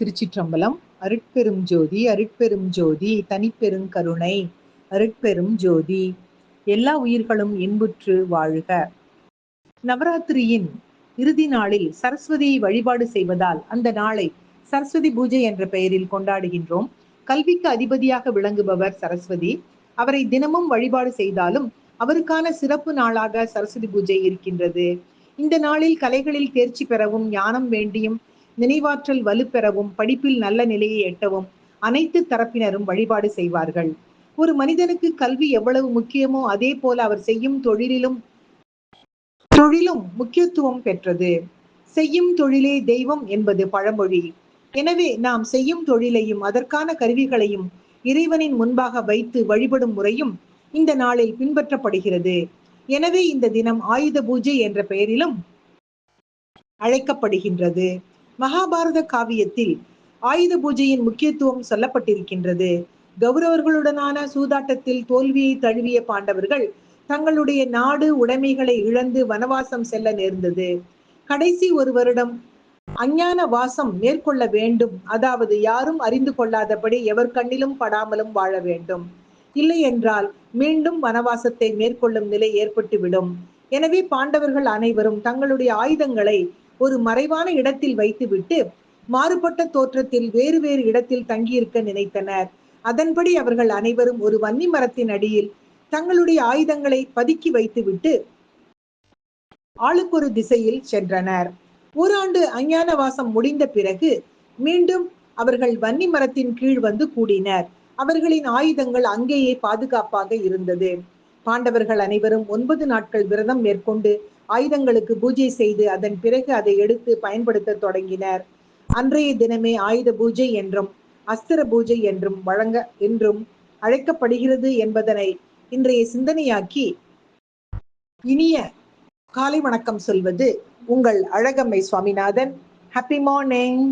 திருச்சிற்றம்பலம் அருட்பெரும் ஜோதி அருட்பெரும் ஜோதி தனிப்பெரும் கருணை அருட்பெரும் ஜோதி. எல்லா உயிர்களும் இன்புற்று வாழ்க. நவராத்திரியின் இறுதி நாளில் சரஸ்வதியை வழிபாடு செய்வதால் அந்த நாளை சரஸ்வதி பூஜை என்ற பெயரில் கொண்டாடுகின்றோம். கல்விக்கு அதிபதியாக விளங்குபவர் சரஸ்வதி. அவரை தினமும் வழிபாடு செய்தாலும் அவருக்கான சிறப்பு நாளாக சரஸ்வதி பூஜை இருக்கின்றது. இந்த நாளில் கலைகளில் தேர்ச்சி பெறவும் ஞானம் வேண்டியும் நினைவாற்றல் வலுப்பெறவும் படிப்பில் நல்ல நிலையை எட்டவும் அனைத்து தரப்பினரும் வழிபாடு செய்வார்கள். ஒரு மனிதனுக்கு கல்வி எவ்வளவு முக்கியமோ அதே போல அவர் செய்யும் தொழிலிலும் தொழிலும் முக்கியத்துவம் பெற்றது. செய்யும் தொழிலே தெய்வம் என்பது பழமொழி. எனவே நாம் செய்யும் தொழிலையும் அதற்கான கருவிகளையும் இறைவனின் முன்பாக வைத்து வழிபடும் முறையும் இந்த நாளில் பின்பற்றப்படுகிறது. எனவே இந்த தினம் ஆயுத பூஜை என்ற பெயரிலும் அழைக்கப்படுகின்றது. மகாபாரத காவியத்தில் ஆயுத பூஜையின் முக்கியத்துவம் சொல்லப்பட்டிருக்கின்றது. கௌரவர்களுடனான சூதாட்டத்தில் தோல்வியை தழுவிய பாண்டவர்கள் தங்களுடைய நாடு உடைமைகளை இழந்து வனவாசம் செல்ல நேர்ந்தது. கடைசி ஒரு வருடம் அஞ்ஞான வாசம் மேற்கொள்ள வேண்டும். அதாவது யாரும் அறிந்து கொள்ளாதபடி எவர் கண்ணிலும் படாமலும் வாழ வேண்டும். இல்லை என்றால் மீண்டும் வனவாசத்தை மேற்கொள்ளும் நிலை ஏற்பட்டுவிடும். எனவே பாண்டவர்கள் அனைவரும் தங்களுடைய ஆயுதங்களை ஒரு மறைவான இடத்தில் வைத்துவிட்டு மாறுபட்ட தோற்றத்தில் வேறு வேறு இடத்தில் தங்கியிருக்க நினைத்தனர். அதன்படி அவர்கள் அனைவரும் ஒரு வன்னி மரத்தின் அடியில் தங்களுடைய ஆயுதங்களை பதுக்கி வைத்துவிட்டு ஆளுக்கொரு திசையில் சென்றனர். ஓராண்டு அஞ்ஞான வாசம் முடிந்த பிறகு மீண்டும் அவர்கள் வன்னி மரத்தின் கீழ் வந்து கூடினர். அவர்களின் ஆயுதங்கள் அங்கேயே பாதுகாப்பாக இருந்தது. பாண்டவர்கள் அனைவரும் ஒன்பது நாட்கள் விரதம் மேற்கொண்டு ஆயுதங்களுக்கு பூஜை செய்து அதன் பிறகு அதை எடுத்து பயன்படுத்த தொடங்கினர். அன்றைய தினமே ஆயுத பூஜை என்றும் அஸ்திர பூஜை என்றும் வழங்க என்றும் அழைக்கப்படுகிறது என்பதனை இன்றைய சிந்தனையாக்கி இனிய காலை வணக்கம் சொல்வது உங்கள் அழகம்மை சுவாமிநாதன். Happy morning